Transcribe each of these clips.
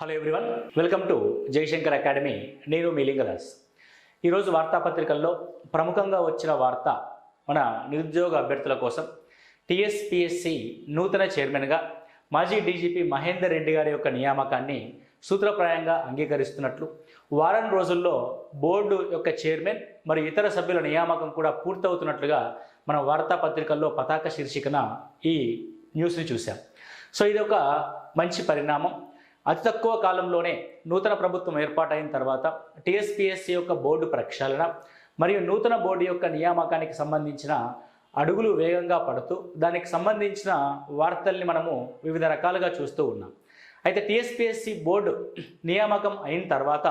Hello everyone welcome to Jayashankar academy నేను మీ లింగదాస్ ఈరోజు వార్తాపత్రికల్లో ప్రముఖంగా వచ్చిన వార్త మన నిరుద్యోగ అభ్యర్థుల కోసం టీఎస్పిఎస్సి నూతన చైర్మన్గా మాజీ డీజీపీ మహేందర్ రెడ్డి గారి యొక్క నియామకాన్ని సూత్రప్రాయంగా అంగీకరిస్తున్నట్లు వారం రోజుల్లో బోర్డు యొక్క చైర్మన్ మరియు ఇతర సభ్యుల నియామకం కూడా పూర్తవుతున్నట్లుగా మన వార్తాపత్రికల్లో పతాక శీర్షికన ఈ న్యూస్ని చూశాం. సో ఇది ఒక మంచి పరిణామం. అతి తక్కువ కాలంలోనే నూతన ప్రభుత్వం ఏర్పాటైన తర్వాత టీఎస్పీఎస్సీ యొక్క బోర్డు ప్రక్షాళన మరియు నూతన బోర్డు యొక్క నియామకానికి సంబంధించిన అడుగులు వేగంగా పడుతూ దానికి సంబంధించిన వార్తల్ని మనము వివిధ రకాలుగా చూస్తూ ఉన్నాం. అయితే టీఎస్పిఎస్సి బోర్డు నియామకం అయిన తర్వాత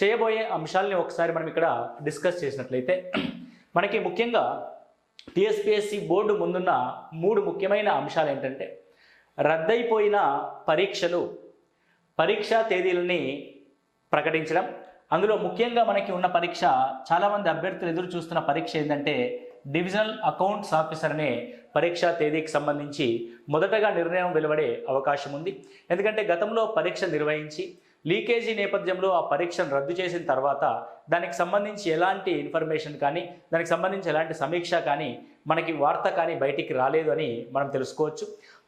చేయబోయే అంశాలని ఒకసారి మనం ఇక్కడ డిస్కస్ చేసినట్లయితే మనకి ముఖ్యంగా టీఎస్పిఎస్సి బోర్డు ముందున్న మూడు ముఖ్యమైన అంశాలు ఏంటంటే రద్దయిపోయిన పరీక్షలు పరీక్షా తేదీలని ప్రకటించడం. అందులో ముఖ్యంగా మనకి ఉన్న పరీక్ష చాలామంది అభ్యర్థులు ఎదురు చూస్తున్న పరీక్ష ఏంటంటే డివిజనల్ అకౌంట్స్ ఆఫీసర్ అనే పరీక్షా తేదీకి సంబంధించి మొదటగా నిర్ణయం వెలువడే అవకాశం ఉంది. ఎందుకంటే గతంలో పరీక్ష నిర్వహించి లీకేజీ నేపథ్యంలో ఆ పరీక్షను రద్దు చేసిన తర్వాత దానికి సంబంధించి ఎలాంటి ఇన్ఫర్మేషన్ కానీ దానికి సంబంధించి ఎలాంటి సమీక్ష కానీ మనకి వార్త కానీ బయటికి రాలేదు అని మనం తెలుసుకోవచ్చు.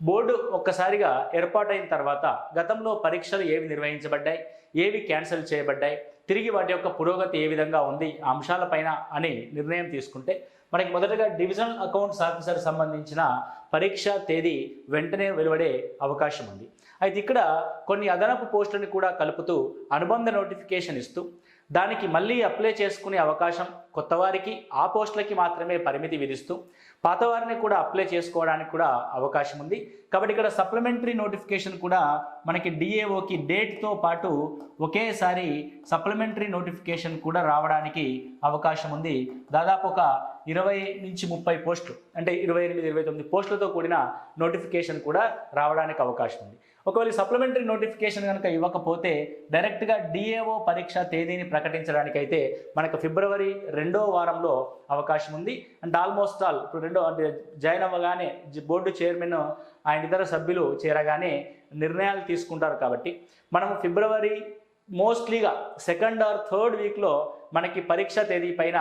బోర్డు ఒక్కసారిగా ఏర్పాటైన తర్వాత గతంలో పరీక్షలు ఏవి నిర్వహించబడ్డాయి ఏవి క్యాన్సిల్ చేయబడ్డాయి తిరిగి వాటి యొక్క పురోగతి ఏ విధంగా ఉంది అంశాలపైన అని నిర్ణయం తీసుకుంటే మనకి మొదటగా డివిజనల్ అకౌంట్స్ ఆఫీసర్ సంబంధించిన పరీక్ష తేదీ వెంటనే వెలువడే అవకాశం ఉంది. అయితే ఇక్కడ కొన్ని అదనపు పోస్టులను కూడా కలుపుతూ అనుబంధ నోటిఫికేషన్ ఇస్తూ దానికి మళ్ళీ అప్లై చేసుకునే అవకాశం కొత్త వారికి ఆ పోస్టులకి మాత్రమే పరిమితి విధిస్తూ పాత వారిని కూడా అప్లై చేసుకోవడానికి కూడా అవకాశం ఉంది. కాబట్టి ఇక్కడ సప్లిమెంటరీ నోటిఫికేషన్ కూడా మనకి డిఏఓకి డేట్తో పాటు ఒకేసారి సప్లిమెంటరీ నోటిఫికేషన్ కూడా రావడానికి అవకాశం ఉంది. దాదాపు ఒక ఇరవై నుంచి ముప్పై పోస్టులు అంటే ఇరవై ఎనిమిది ఇరవై తొమ్మిది పోస్టులతో కూడిన నోటిఫికేషన్ కూడా రావడానికి అవకాశం ఉంది. ఒకవేళ సప్లిమెంటరీ నోటిఫికేషన్ కనుక ఇవ్వకపోతే డైరెక్ట్గా డిఏఓ పరీక్ష తేదీని ప్రకటించడానికైతే మనకు ఫిబ్రవరి రెండో వారంలో అవకాశం ఉంది. అండ్ ఆల్మోస్ట్ ఆల్ ఇప్పుడు రెండో అంటే జాయిన్ అవ్వగానే బోర్డు చైర్మన్ ఆయన ఇతర సభ్యులు చేరగానే నిర్ణయాలు తీసుకుంటారు కాబట్టి మనం ఫిబ్రవరి మోస్ట్లీగా సెకండ్ ఆర్ థర్డ్ వీక్లో మనకి పరీక్ష తేదీ పైన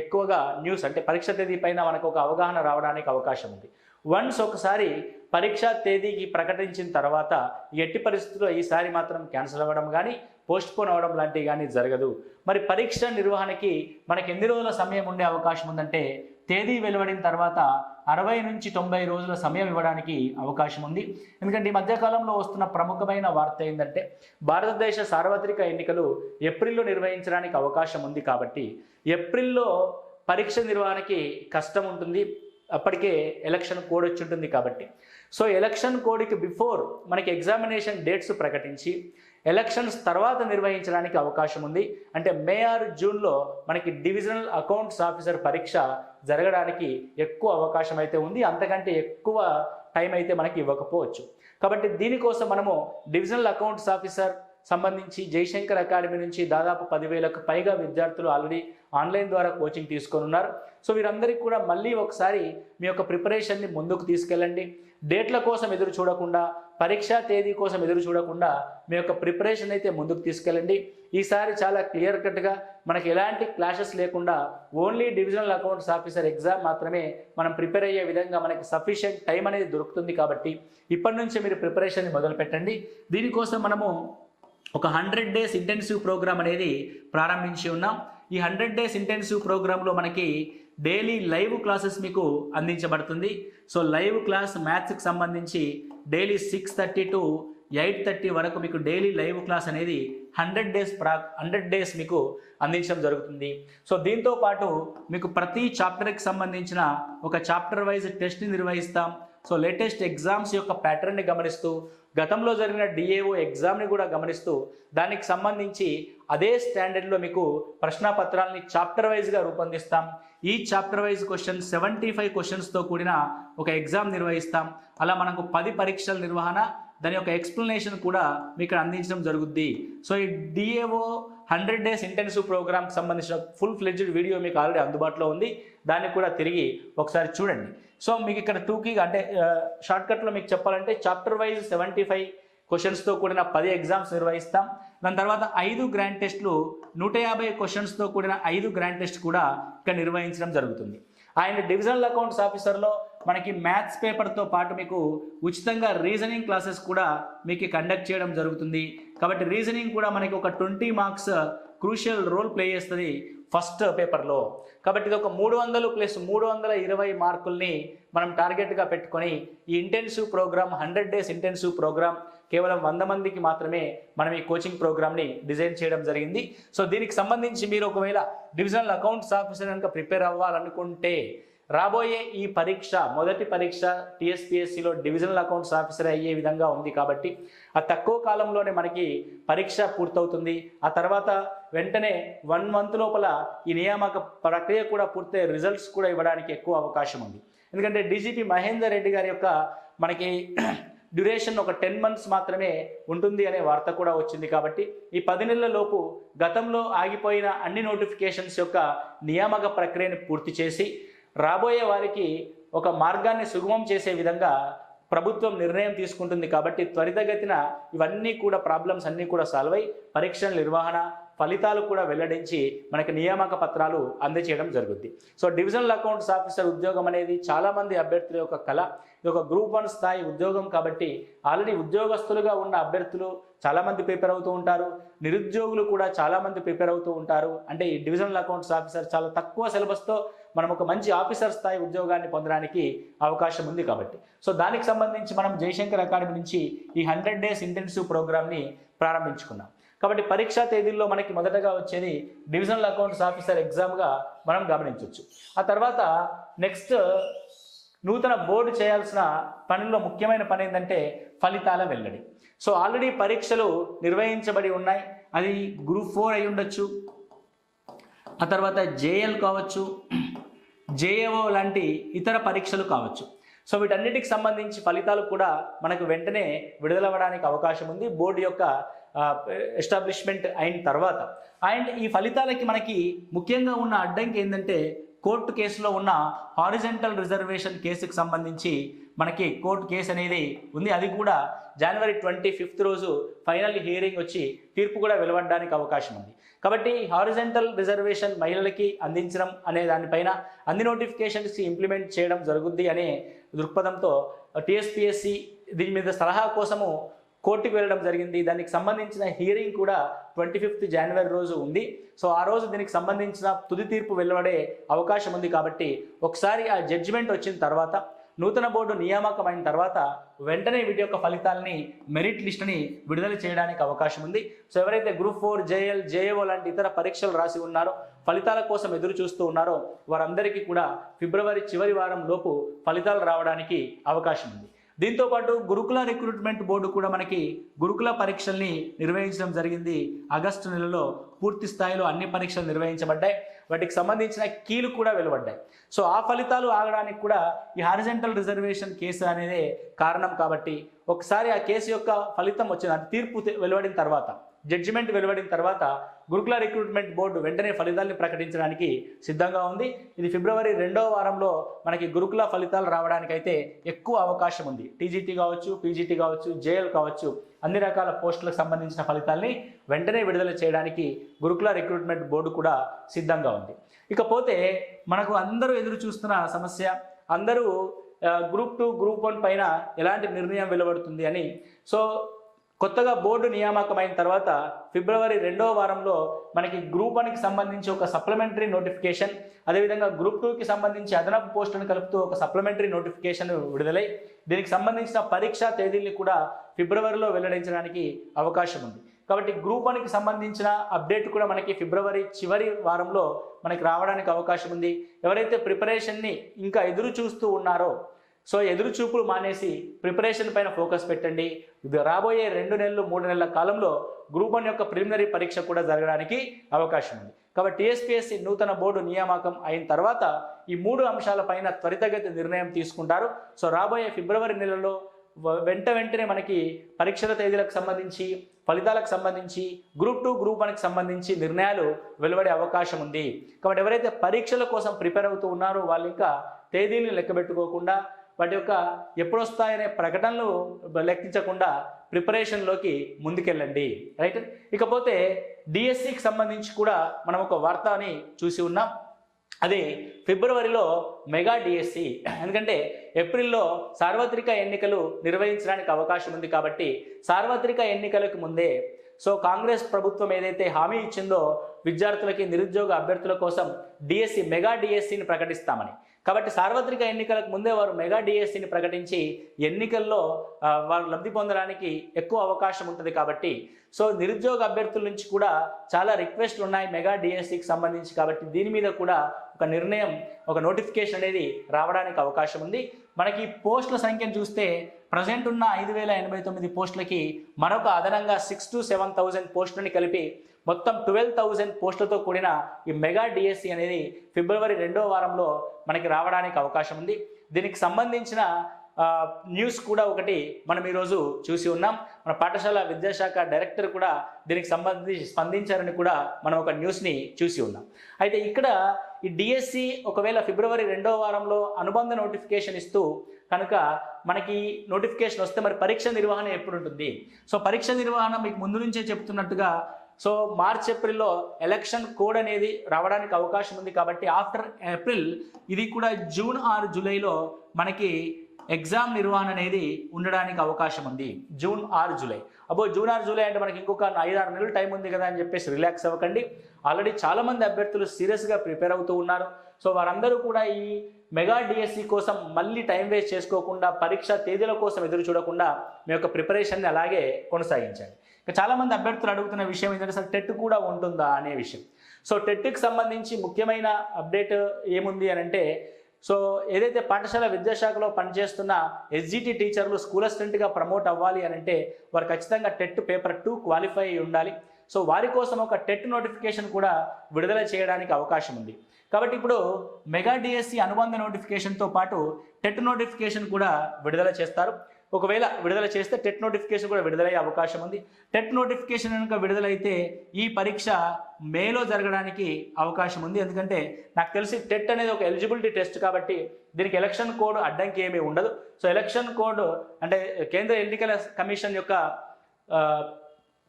ఎక్కువగా న్యూస్ అంటే పరీక్ష తేదీ పైన మనకు ఒక అవగాహన రావడానికి అవకాశం ఉంది. వన్స్ ఒకసారి పరీక్షా తేదీకి ప్రకటించిన తర్వాత ఎట్టి పరిస్థితుల్లో ఈసారి మాత్రం క్యాన్సిల్ అవ్వడం కానీ పోస్ట్పోన్ అవ్వడం లాంటివి కానీ జరగదు. మరి పరీక్ష నిర్వహణకి మనకి ఎన్ని రోజుల సమయం ఉండే అవకాశం ఉందంటే తేదీ వెలువడిన తర్వాత అరవై నుంచి తొంభై రోజుల సమయం ఇవ్వడానికి అవకాశం ఉంది. ఎందుకంటే ఈ మధ్యకాలంలో వస్తున్న ప్రముఖమైన వార్త ఏంటంటే భారతదేశ సార్వత్రిక ఎన్నికలు ఏప్రిల్లో నిర్వహించడానికి అవకాశం ఉంది కాబట్టి ఏప్రిల్లో పరీక్ష నిర్వహణకి కష్టం ఉంటుంది. అప్పటికే ఎలక్షన్ కోడ్ వచ్చి ఉంటుంది కాబట్టి. సో ఎలక్షన్ కోడ్కి బిఫోర్ మనకి ఎగ్జామినేషన్ డేట్స్ ప్రకటించి ఎలక్షన్స్ తర్వాత నిర్వహించడానికి అవకాశం ఉంది. అంటే మే ఆరు జూన్లో మనకి డివిజనల్ అకౌంట్స్ ఆఫీసర్ పరీక్ష జరగడానికి ఎక్కువ అవకాశం అయితే ఉంది. అంతకంటే ఎక్కువ టైం అయితే మనకి ఇవ్వకపోవచ్చు. కాబట్టి దీనికోసం మనము డివిజనల్ అకౌంట్స్ ఆఫీసర్ సంబంధించి జయశంకర్ అకాడమీ నుంచి దాదాపు పదివేలకు పైగా విద్యార్థులు ఆల్రెడీ ఆన్లైన్ ద్వారా కోచింగ్ తీసుకొని ఉన్నారు. సో వీరందరికీ కూడా మళ్ళీ ఒకసారి మీ యొక్క ప్రిపరేషన్ని ముందుకు తీసుకెళ్ళండి. డేట్ల కోసం ఎదురు చూడకుండా పరీక్షా తేదీ కోసం ఎదురు చూడకుండా మీ యొక్క ప్రిపరేషన్ అయితే ముందుకు తీసుకెళ్ళండి. ఈసారి చాలా క్లియర్ కట్గా మనకి ఎలాంటి క్లాషెస్ లేకుండా only divisional accounts officer exam మాత్రమే మనం ప్రిపేర్ అయ్యే విధంగా మనకి సఫిషియెంట్ టైం అనేది దొరుకుతుంది కాబట్టి ఇప్పటి నుంచే మీరు ప్రిపరేషన్ని మొదలు పెట్టండి దీనికోసం మనము ఒక హండ్రెడ్ డేస్ ఇంటెన్సివ్ ప్రోగ్రామ్ అనేది ప్రారంభించి ఉన్నాం. ఈ హండ్రెడ్ డేస్ ఇంటెన్సివ్ ప్రోగ్రాంలో మనకి డైలీ లైవ్ క్లాసెస్ మీకు అందించబడుతుంది. సో లైవ్ క్లాస్ మ్యాథ్స్కి సంబంధించి daily six thirty to eight thirty వరకు మీకు డైలీ లైవ్ క్లాస్ అనేది హండ్రెడ్ డేస్ ప్రా హండ్రెడ్ డేస్ మీకు అందించడం జరుగుతుంది. సో దీంతో పాటు మీకు ప్రతి చాప్టర్కి సంబంధించిన ఒక చాప్టర్ వైజ్ టెస్ట్ని నిర్వహిస్తాం. సో లేటెస్ట్ ఎగ్జామ్స్ యొక్క ప్యాటర్న్ని గమనిస్తూ గతంలో జరిగిన డిఏఓ ఎగ్జామ్ని కూడా గమనిస్తూ దానికి సంబంధించి అదే స్టాండర్డ్లో మీకు ప్రశ్నాపత్రాలని చాప్టర్ వైజ్గా రూపొందిస్తాం. ఈ chapter wise question seventy five క్వశ్చన్స్తో కూడిన ఒక ఎగ్జామ్ నిర్వహిస్తాం. అలా మనకు పది పరీక్షల నిర్వహణ దాని యొక్క ఎక్స్ప్లెనేషన్ కూడా మీకు ఇక్కడ అందించడం జరుగుద్ది. సో ఈ డిఏఓ హండ్రెడ్ డేస్ ఇంటెన్సివ్ ప్రోగ్రామ్కి సంబంధించిన ఫుల్ ఫ్లెడ్జ్డ్ వీడియో మీకు ఆల్రెడీ అందుబాటులో ఉంది. దాన్ని కూడా తిరిగి ఒకసారి చూడండి. సో మీకు ఇక్కడ టూకీగా అంటే షార్ట్కట్లో మీకు చెప్పాలంటే చాప్టర్ వైజ్ సెవెంటీ ఫైవ్ క్వశ్చన్స్తో కూడిన పది ఎగ్జామ్స్ నిర్వహిస్తాం. దాని తర్వాత ఐదు గ్రాండ్ టెస్ట్లు నూట యాభై క్వశ్చన్స్తో కూడిన ఐదు గ్రాండ్ టెస్ట్ కూడా ఇక్కడ నిర్వహించడం జరుగుతుంది. ఆయన డివిజనల్ అకౌంట్స్ ఆఫీసర్లో మనకి మ్యాథ్స్ పేపర్తో పాటు మీకు ఉచితంగా రీజనింగ్ క్లాసెస్ కూడా మీకు కండక్ట్ చేయడం జరుగుతుంది. కాబట్టి రీజనింగ్ కూడా మనకి ఒక twenty marks crucial role play చేస్తుంది ఫస్ట్ పేపర్లో. కాబట్టి ఇది ఒక మూడు వందలు ప్లస్ మూడు వందల ఇరవై మార్కుల్ని మనం టార్గెట్గా పెట్టుకొని ఈ intensive programme hundred days intensive programme కేవలం వంద మందికి మాత్రమే మనం ఈ కోచింగ్ ప్రోగ్రామ్ని డిజైన్ చేయడం జరిగింది. సో దీనికి సంబంధించి మీరు ఒకవేళ డివిజనల్ అకౌంట్స్ ఆఫీసర్ కనుక ప్రిపేర్ అవ్వాలనుకుంటే రాబోయే ఈ పరీక్ష మొదటి పరీక్ష టీఎస్పిఎస్సిలో డివిజనల్ అకౌంట్స్ ఆఫీసర్ అయ్యే విధంగా ఉంది కాబట్టి ఆ తక్కువ కాలంలోనే మనకి పరీక్ష పూర్తవుతుంది. ఆ తర్వాత వెంటనే వన్ మంత్ లోపల ఈ నియామక ప్రక్రియ కూడా పూర్తయ్యే రిజల్ట్స్ కూడా ఇవ్వడానికి ఎక్కువ అవకాశం ఉంది. ఎందుకంటే డీజీపీ మహేందర్ రెడ్డి గారి యొక్క మనకి డ్యూరేషన్ ఒక టెన్ మంత్స్ మాత్రమే ఉంటుంది అనే వార్త కూడా వచ్చింది కాబట్టి ఈ పది నెలల లోపు గతంలో ఆగిపోయిన అన్ని నోటిఫికేషన్స్ యొక్క నియామక ప్రక్రియను పూర్తి చేసి రాబోయే వారికి ఒక మార్గాన్ని సుగమం చేసే విధంగా ప్రభుత్వం నిర్ణయం తీసుకుంటుంది కాబట్టి త్వరితగతిన ఇవన్నీ కూడా ప్రాబ్లమ్స్ అన్నీ కూడా సాల్వ్ అయి పరీక్షల నిర్వహణ ఫలితాలు కూడా వెల్లడించి మనకి నియామక పత్రాలు అందచేయడం జరుగుద్ది. సో డివిజనల్ అకౌంట్స్ ఆఫీసర్ ఉద్యోగం అనేది చాలామంది అభ్యర్థుల యొక్క కళ. ఇది ఒక గ్రూప్ వన్ స్థాయి ఉద్యోగం కాబట్టి ఆల్రెడీ ఉద్యోగస్తులుగా ఉన్న అభ్యర్థులు చాలామంది ప్రిపేర్ అవుతూ ఉంటారు. నిరుద్యోగులు కూడా చాలామంది ప్రిపేర్ అవుతూ ఉంటారు. అంటే ఈ డివిజనల్ అకౌంట్స్ ఆఫీసర్ చాలా తక్కువ సిలబస్తో మనం ఒక మంచి ఆఫీసర్ స్థాయి ఉద్యోగాన్ని పొందడానికి అవకాశం ఉంది కాబట్టి. సో దానికి సంబంధించి మనం జయశంకర్ అకాడమీ నుంచి ఈ హండ్రెడ్ డేస్ ఇంటెన్సివ్ ప్రోగ్రామ్ని ప్రారంభించుకున్నాం. కాబట్టి పరీక్షా తేదీల్లో మనకి మొదటగా వచ్చేది డివిజనల్ అకౌంట్స్ ఆఫీసర్ ఎగ్జామ్గా మనం గమనించవచ్చు ఆ తర్వాత నెక్స్ట్ నూతన బోర్డు చేయాల్సిన పనుల్లో ముఖ్యమైన పని ఏంటంటే ఫలితాల వెల్లడి. సో ఆల్రెడీ పరీక్షలు నిర్వహించబడి ఉన్నాయి. అది గ్రూప్ ఫోర్ అయి ఉండొచ్చు. ఆ తర్వాత జేఎల్ కావచ్చు జేఏఓ లాంటి ఇతర పరీక్షలు కావచ్చు. సో వీటన్నిటికి సంబంధించి ఫలితాలు కూడా మనకు వెంటనే విడుదలవ్వడానికి అవకాశం ఉంది. బోర్డు యొక్క ఎస్టాబ్లిష్మెంట్ అయిన తర్వాత. అండ్ ఈ ఫలితాలకి మనకి ముఖ్యంగా ఉన్న అడ్డంకి ఏంటంటే కోర్టు కేసులో ఉన్న హారిజెంటల్ రిజర్వేషన్ కేసుకు సంబంధించి మనకి కోర్టు కేసు అనేది ఉంది. అది కూడా జనవరి ట్వంటీ ఫిఫ్త్ రోజు ఫైనల్ హియరింగ్ వచ్చి తీర్పు కూడా వెలువడడానికి అవకాశం ఉంది. కాబట్టి హారిజెంటల్ రిజర్వేషన్ మహిళలకి అందించడం అనే దానిపైన అన్ని నోటిఫికేషన్స్ ఇంప్లిమెంట్ చేయడం జరుగుద్ది అనే దృక్పథంతో టీఎస్పిఎస్సి దీని మీద సలహా కోసము కోర్టుకు వెళ్ళడం జరిగింది. దానికి సంబంధించిన హియరింగ్ కూడా ట్వంటీ ఫిఫ్త్ జనవరి రోజు ఉంది. సో ఆ రోజు దీనికి సంబంధించిన తుది తీర్పు వెలువడే అవకాశం ఉంది కాబట్టి ఒకసారి ఆ జడ్జిమెంట్ వచ్చిన తర్వాత నూతన బోర్డు నియామకం అయిన తర్వాత వెంటనే వీటి యొక్క ఫలితాలని మెరిట్ లిస్ట్ని విడుదల చేయడానికి అవకాశం ఉంది. సో ఎవరైతే గ్రూప్ ఫోర్ జేఎల్ జేఏఓ లాంటి ఇతర పరీక్షలు రాసి ఉన్నారో ఫలితాల కోసం ఎదురు చూస్తూ ఉన్నారో వారందరికీ కూడా ఫిబ్రవరి చివరి వారం లోపు ఫలితాలు రావడానికి అవకాశం ఉంది. దీంతో పాటు గురుకుల రిక్రూట్మెంట్ బోర్డు కూడా మనకి గురుకుల పరీక్షల్ని నిర్వహించడం జరిగింది. ఆగస్టు నెలలో పూర్తి స్థాయిలో అన్ని పరీక్షలు నిర్వహించబడ్డాయి. వాటికి సంబంధించిన కీలు కూడా వెలువడ్డాయి. సో ఆ ఫలితాలు ఆగడానికి కూడా ఈ హారిజెంటల్ రిజర్వేషన్ కేసు అనేది కారణం కాబట్టి ఒకసారి ఆ కేసు యొక్క ఫలితం వచ్చింది అది తీర్పు వెలువడిన తర్వాత. జడ్జిమెంట్ వెలువడిన తర్వాత గురుకుల రిక్రూట్మెంట్ బోర్డు వెంటనే ఫలితాల్ని ప్రకటించడానికి సిద్ధంగా ఉంది. ఇది ఫిబ్రవరి రెండో వారంలో మనకి గురుకుల ఫలితాలు రావడానికి అయితే ఎక్కువ అవకాశం ఉంది. టీజీటీ కావచ్చు పీజీటీ కావచ్చు జేఎల్ కావచ్చు అన్ని రకాల పోస్టులకు సంబంధించిన ఫలితాల్ని వెంటనే విడుదల చేయడానికి గురుకుల రిక్రూట్మెంట్ బోర్డు కూడా సిద్ధంగా ఉంది. ఇకపోతే మనకు అందరూ ఎదురు చూస్తున్న సమస్య అందరూ గ్రూప్ టూ గ్రూప్ వన్ పైన ఎలాంటి నిర్ణయం వెలువడుతుంది అని. సో కొత్తగా బోర్డు నియామకమైన తర్వాత ఫిబ్రవరి రెండో వారంలో మనకి గ్రూప్ వన్కి సంబంధించి ఒక సప్లిమెంటరీ నోటిఫికేషన్ అదేవిధంగా గ్రూప్ టూకి సంబంధించి అదనపు పోస్టులను కలుపుతూ ఒక సప్లిమెంటరీ నోటిఫికేషన్ విడుదలై దీనికి సంబంధించిన పరీక్షా తేదీల్ని కూడా ఫిబ్రవరిలో వెల్లడించడానికి అవకాశం ఉంది. కాబట్టి గ్రూప్ వన్కి సంబంధించిన అప్డేట్ కూడా మనకి ఫిబ్రవరి చివరి వారంలో మనకి రావడానికి అవకాశం ఉంది. ఎవరైతే ప్రిపరేషన్ని ఇంకా ఎదురు చూస్తూ ఉన్నారో సో ఎదురు చూపులు మానేసి ప్రిపరేషన్ పైన ఫోకస్ పెట్టండి. ఇది రాబోయే రెండు నెలలు మూడు నెలల కాలంలో గ్రూప్ వన్ యొక్క ప్రిలిమినరీ పరీక్ష కూడా జరగడానికి అవకాశం ఉంది. కాబట్టి టీఎస్పీఎస్సీ నూతన బోర్డు నియామకం అయిన తర్వాత ఈ మూడు అంశాలపైన త్వరితగతి నిర్ణయం తీసుకుంటారు. సో రాబోయే ఫిబ్రవరి నెలలో వెంట వెంటనే మనకి పరీక్షల తేదీలకు సంబంధించి ఫలితాలకు సంబంధించి గ్రూప్ టూ గ్రూప్ వన్కి సంబంధించి నిర్ణయాలు వెలువడే అవకాశం ఉంది. కాబట్టి ఎవరైతే పరీక్షల కోసం ప్రిపేర్ అవుతూ ఉన్నారో వాళ్ళు ఇంకా తేదీలను లెక్కబెట్టుకోకుండా వాటి యొక్క ఎప్పుడు వస్తాయనే ప్రకటనలు లెక్కించకుండా ప్రిపరేషన్లోకి ముందుకెళ్ళండి. రైట్? ఇకపోతే డిఎస్సికి సంబంధించి కూడా మనం ఒక వార్తని చూసి ఉన్నాం. అది ఫిబ్రవరిలో మెగా డిఎస్సి. ఎందుకంటే ఏప్రిల్లో సార్వత్రిక ఎన్నికలు నిర్వహించడానికి అవకాశం ఉంది కాబట్టి సార్వత్రిక ఎన్నికలకు ముందే సో కాంగ్రెస్ ప్రభుత్వం ఏదైతే హామీ ఇచ్చిందో విద్యార్థులకి నిరుద్యోగ అభ్యర్థుల కోసం డిఎస్సి మెగా డిఎస్సిని ప్రకటిస్తామని. కాబట్టి సార్వత్రిక ఎన్నికలకు ముందే వారు మెగా డిఎస్సిని ప్రకటించి ఎన్నికల్లో వారు లబ్ధి పొందడానికి ఎక్కువ అవకాశం ఉంటుంది కాబట్టి. సో నిరుద్యోగ అభ్యర్థుల నుంచి కూడా చాలా రిక్వెస్ట్లు ఉన్నాయి మెగా డిఎస్సికి సంబంధించి కాబట్టి దీని మీద కూడా ఒక నిర్ణయం ఒక నోటిఫికేషన్ అనేది రావడానికి అవకాశం ఉంది. మనకి పోస్టుల సంఖ్యను చూస్తే ప్రజెంట్ ఉన్న ఐదు వేల ఎనభై తొమ్మిది పోస్టులకి మరొక అదనంగా సిక్స్ టు సెవెన్ థౌజండ్ పోస్టులని కలిపి మొత్తం ట్వెల్వ్ థౌజండ్ పోస్టులతో కూడిన ఈ మెగా డిఎస్సి అనేది ఫిబ్రవరి రెండో వారంలో మనకి రావడానికి అవకాశం ఉంది. దీనికి సంబంధించిన న్యూస్ కూడా ఒకటి మనం ఈరోజు చూసి ఉన్నాం. మన పాఠశాల విద్యాశాఖ డైరెక్టర్ కూడా దీనికి సంబంధించి స్పందించారని కూడా మనం ఒక న్యూస్ని చూసి ఉన్నాం. అయితే ఇక్కడ ఈ డిఎస్సి ఒకవేళ ఫిబ్రవరి రెండో వారంలో అనుబంధ నోటిఫికేషన్ ఇస్తూ కనుక మనకి నోటిఫికేషన్ వస్తే మరి పరీక్ష నిర్వహణ ఎప్పుడు ఉంటుంది సో పరీక్ష నిర్వహణ మీకు ముందు నుంచే చెప్తున్నట్టుగా సో మార్చ్ ఏప్రిల్లో ఎలక్షన్ కోడ్ అనేది రావడానికి అవకాశం ఉంది కాబట్టి ఆఫ్టర్ ఏప్రిల్ ఇది కూడా జూన్ ఆరు జూలైలో మనకి ఎగ్జామ్ నిర్వహణ అనేది ఉండడానికి అవకాశం ఉంది. జూన్ ఆరు జూలై. అబ్బో జూన్ ఆరు జూలై అంటే మనకి ఇంకొక ఐదు ఆరు నెలలు టైం ఉంది కదా అని చెప్పేసి రిలాక్స్ అవ్వకండి. ఆల్రెడీ చాలామంది అభ్యర్థులు సీరియస్గా ప్రిపేర్ అవుతూ ఉన్నారు. సో వారందరూ కూడా ఈ మెగా డిఎస్సి కోసం మళ్ళీ టైం వేస్ట్ చేసుకోకుండా పరీక్ష తేదీల కోసం ఎదురు చూడకుండా మీ యొక్క ప్రిపరేషన్ని అలాగే కొనసాగించండి. ఇంకా చాలామంది అభ్యర్థులు అడుగుతున్న విషయం ఏంటంటే సార్ టెట్ కూడా ఉంటుందా? అనే విషయం. సో టెట్కి సంబంధించి ముఖ్యమైన అప్డేట్ ఏముంది అని అంటే సో ఏదైతే పాఠశాల విద్యాశాఖలో పనిచేస్తున్న ఎస్జిటి టీచర్లు స్కూల్ అసిస్టెంట్గా ప్రమోట్ అవ్వాలి అని అంటే వారు ఖచ్చితంగా టెట్ పేపర్ టూ క్వాలిఫై అయి ఉండాలి. సో వారి కోసం ఒక టెట్ నోటిఫికేషన్ కూడా విడుదల చేయడానికి అవకాశం ఉంది. కాబట్టి ఇప్పుడు మెగా డిఎస్సి అనుబంధ నోటిఫికేషన్తో పాటు టెట్ నోటిఫికేషన్ కూడా విడుదల చేస్తారు. ఒకవేళ విడుదల చేస్తే టెట్ నోటిఫికేషన్ కూడా విడుదలయ్యే అవకాశం ఉంది. టెట్ నోటిఫికేషన్ కనుక విడుదలైతే ఈ పరీక్ష మేలో జరగడానికి అవకాశం ఉంది. ఎందుకంటే నాకు తెలిసి టెట్ అనేది ఒక ఎలిజిబిలిటీ టెస్ట్ కాబట్టి దీనికి ఎలక్షన్ కోడ్ అడ్డంకి ఏమీ ఉండదు. సో ఎలక్షన్ కోడ్ అంటే కేంద్ర ఎన్నికల కమిషన్ యొక్క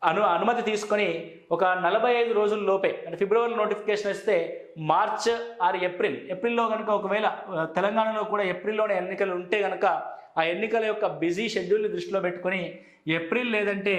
అను అనుమతి తీసుకొని ఒక నలభై ఐదు రోజుల లోపే అంటే ఫిబ్రవరి నోటిఫికేషన్ ఇస్తే మార్చ్ ఆర్ ఏప్రిల్. ఏప్రిల్లో కనుక ఒకవేళ తెలంగాణలో కూడా ఏప్రిల్లోనే ఎన్నికలు ఉంటే కనుక ఆ ఎన్నికల యొక్క బిజీ షెడ్యూల్ని దృష్టిలో పెట్టుకొని ఏప్రిల్ లేదంటే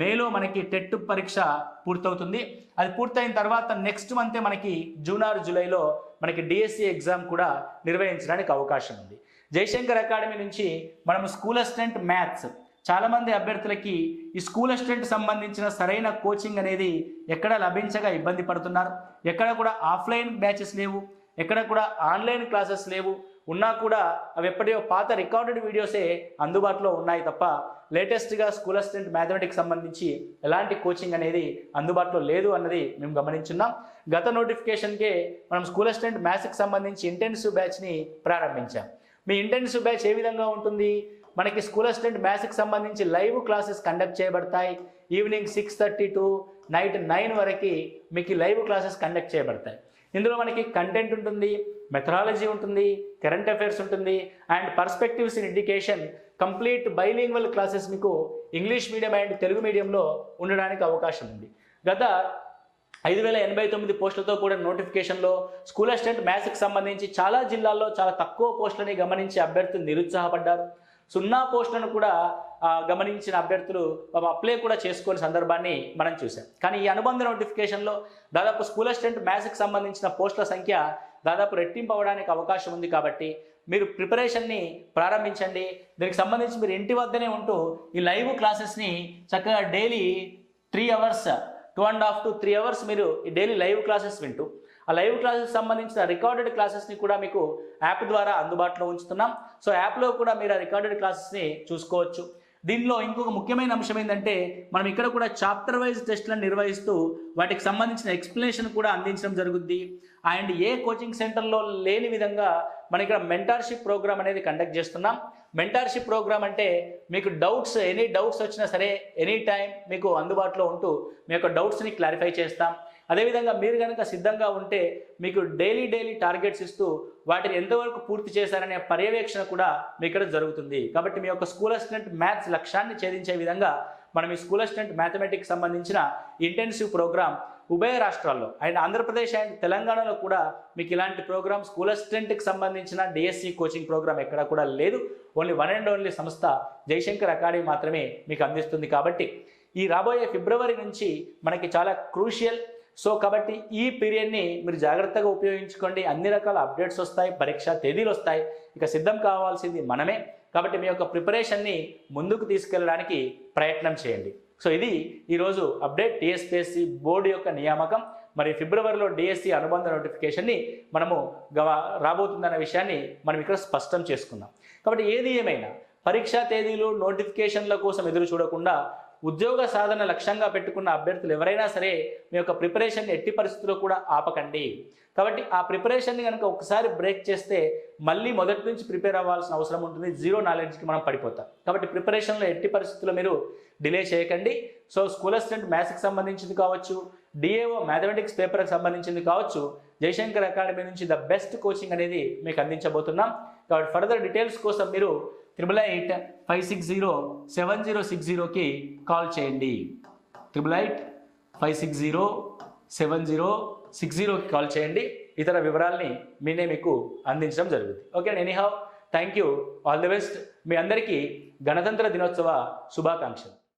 మేలో మనకి టెట్ పరీక్ష పూర్తవుతుంది. అది పూర్తయిన తర్వాత నెక్స్ట్ మంతే మనకి జూన్ ఆరు జూలైలో మనకి డిఎస్సి ఎగ్జామ్ కూడా నిర్వహించడానికి అవకాశం ఉంది. జయశంకర్ అకాడమీ నుంచి మనం స్కూల్ అసిస్టెంట్ మ్యాథ్స్ చాలామంది అభ్యర్థులకి ఈ స్కూల్ అసిస్టెంట్ సంబంధించిన సరైన కోచింగ్ అనేది ఎక్కడ లభించగా ఇబ్బంది పడుతున్నారు. ఎక్కడ కూడా ఆఫ్లైన్ బ్యాచెస్ లేవు. ఎక్కడ కూడా ఆన్లైన్ క్లాసెస్ లేవు. ఉన్నా కూడా అవి ఎప్పటియో పాత రికార్డెడ్ వీడియోసే అందుబాటులో ఉన్నాయి తప్ప లేటెస్ట్గా స్కూల్ అసిస్టెంట్ మ్యాథమెటిక్స్ సంబంధించి ఎలాంటి కోచింగ్ అనేది అందుబాటులో లేదు అన్నది మేము గమనించున్నాం. గత నోటిఫికేషన్కే మనం స్కూల్ అసిస్టెంట్ మ్యాథ్స్కి సంబంధించి ఇంటెన్సివ్ బ్యాచ్ని ప్రారంభించాం. మీ ఇంటెన్సివ్ బ్యాచ్ ఏ విధంగా ఉంటుంది? మనకి స్కూల్ అసిస్టెంట్ మ్యాథ్స్కి సంబంధించి లైవ్ క్లాసెస్ కండక్ట్ చేయబడతాయి. Evening six thirty to night nine వరకు మీకు లైవ్ క్లాసెస్ కండక్ట్ చేయబడతాయి. ఇందులో మనకి కంటెంట్ ఉంటుంది. మెథడాలజీ ఉంటుంది కరెంట్ అఫైర్స్ ఉంటుంది and perspectives in education complete bilingual classes మీకు ఇంగ్లీష్ మీడియం అండ్ తెలుగు మీడియంలో ఉండడానికి అవకాశం ఉంది. గత ఐదు వేల ఎనభై తొమ్మిది పోస్టులతో కూడిన నోటిఫికేషన్లో స్కూల్ అసిస్టెంట్ మ్యాథ్స్కి సంబంధించి చాలా జిల్లాల్లో చాలా తక్కువ పోస్టులని గమనించి అభ్యర్థులు నిరుత్సాహపడ్డారు. సున్నా పోస్టులను కూడా గమనించిన అభ్యర్థులు అప్లై కూడా చేసుకోని సందర్భాన్ని మనం చూసాం కానీ ఈ అనుబంధ నోటిఫికేషన్లో దాదాపు స్కూల్ అసిస్టెంట్ మ్యాథ్స్కి సంబంధించిన పోస్టుల సంఖ్య దాదాపు రెట్టింపు అవ్వడానికి అవకాశం ఉంది కాబట్టి మీరు ప్రిపరేషన్ని ప్రారంభించండి. దీనికి సంబంధించి మీరు ఇంటి వద్దనే ఉంటూ ఈ లైవ్ క్లాసెస్ని చక్కగా daily three hours two and half to three hours మీరు ఈ డైలీ లైవ్ క్లాసెస్ వింటూ ఆ లైవ్ క్లాసెస్ సంబంధించిన రికార్డెడ్ క్లాసెస్ని కూడా మీకు యాప్ ద్వారా అందుబాటులో ఉంచుతున్నాం. సో యాప్లో కూడా మీరు ఆ రికార్డెడ్ క్లాసెస్ని చూసుకోవచ్చు. దీనిలో ఇంకొక ముఖ్యమైన అంశం ఏంటంటే మనం ఇక్కడ కూడా చాప్టర్ వైజ్ టెస్ట్లను నిర్వహిస్తూ వాటికి సంబంధించిన ఎక్స్ప్లెనేషన్ కూడా అందించడం జరుగుద్ది. అండ్ ఏ కోచింగ్ సెంటర్లో లేని విధంగా మన ఇక్కడ మెంటార్షిప్ ప్రోగ్రామ్ అనేది కండక్ట్ చేస్తున్నాం. మెంటార్షిప్ ప్రోగ్రామ్ అంటే మీకు డౌట్స్ ఎనీ డౌట్స్ వచ్చినా సరే ఎనీ టైం మీకు అందుబాటులో ఉంటూ మీ యొక్క డౌట్స్ని క్లారిఫై చేస్తాం. అదేవిధంగా మీరు కనుక సిద్ధంగా ఉంటే మీకు డైలీ డైలీ టార్గెట్స్ ఇస్తూ వాటిని ఎంతవరకు పూర్తి చేశారనే పర్యవేక్షణ కూడా మీ ఇక్కడ జరుగుతుంది. కాబట్టి మీ యొక్క స్కూల్ అసిస్టెంట్ మ్యాథ్స్ లక్ష్యాన్ని ఛేదించే విధంగా మనం ఈ స్కూల్ అసిస్టెంట్ మ్యాథమెటిక్స్ సంబంధించిన ఇంటెన్సివ్ ప్రోగ్రామ్ ఉభయ రాష్ట్రాల్లో అండ్ ఆంధ్రప్రదేశ్ అండ్ తెలంగాణలో కూడా మీకు ఇలాంటి ప్రోగ్రామ్ స్కూల్ అసిస్టెంట్కి సంబంధించిన డిఎస్సి కోచింగ్ ప్రోగ్రామ్ ఎక్కడ కూడా లేదు. ఓన్లీ వన్ అండ్ ఓన్లీ సంస్థ జయశంకర్ అకాడమీ మాత్రమే మీకు అందిస్తుంది. కాబట్టి ఈ రాబోయే ఫిబ్రవరి నుంచి మనకి చాలా క్రూషియల్ సో కాబట్టి ఈ పీరియడ్ని మీరు జాగ్రత్తగా ఉపయోగించుకోండి. అన్ని రకాల అప్డేట్స్ వస్తాయి పరీక్ష తేదీలు వస్తాయి. ఇక సిద్ధం కావాల్సింది మనమే. కాబట్టి మీ యొక్క ప్రిపరేషన్ని ముందుకు తీసుకెళ్ళడానికి ప్రయత్నం చేయండి. సో ఇది ఈరోజు అప్డేట్ టీఎస్పీఎస్సి బోర్డు యొక్క నియామకం. మరి ఫిబ్రవరిలో డిఎస్సి అనుబంధ నోటిఫికేషన్ని మనము గవ రాబోతుందన్న విషయాన్ని మనం ఇక్కడ స్పష్టం చేసుకుందాం. కాబట్టి ఏది ఏమైనా పరీక్షా తేదీలు నోటిఫికేషన్ల కోసం ఎదురు చూడకుండా ఉద్యోగ సాధన లక్ష్యంగా పెట్టుకున్న అభ్యర్థులు ఎవరైనా సరే మీ యొక్క ప్రిపరేషన్ ఎట్టి పరిస్థితుల్లో కూడా ఆపకండి. కాబట్టి ఆ ప్రిపరేషన్ని కనుక ఒకసారి బ్రేక్ చేస్తే మళ్ళీ మొదటి నుంచి ప్రిపేర్ అవ్వాల్సిన అవసరం ఉంటుంది. జీరో నాలెడ్జ్కి మనం పడిపోతాం. కాబట్టి ప్రిపరేషన్లో ఎట్టి పరిస్థితుల్లో మీరు డిలే చేయకండి. సో స్కూల్ అసిస్టెంట్ మ్యాథ్స్కి సంబంధించింది కావచ్చు డిఏఓ మ్యాథమెటిక్స్ పేపర్కి సంబంధించింది కావచ్చు జయశంకర్ అకాడమీ నుంచి ద బెస్ట్ కోచింగ్ అనేది మీకు అందించబోతున్నాం. కాబట్టి ఫర్దర్ డీటెయిల్స్ కోసం మీరు triple eight five six zero seven zero six జీరోకి కాల్ చేయండి. Triple eight five six zero seven zero six జీరోకి కాల్ చేయండి. ఇతర వివరాల్ని మీనే మీకు అందించడం జరుగుతుంది. Okay anyhow thank you all the best మీ అందరికీ గణతంత్ర దినోత్సవ శుభాకాంక్షలు.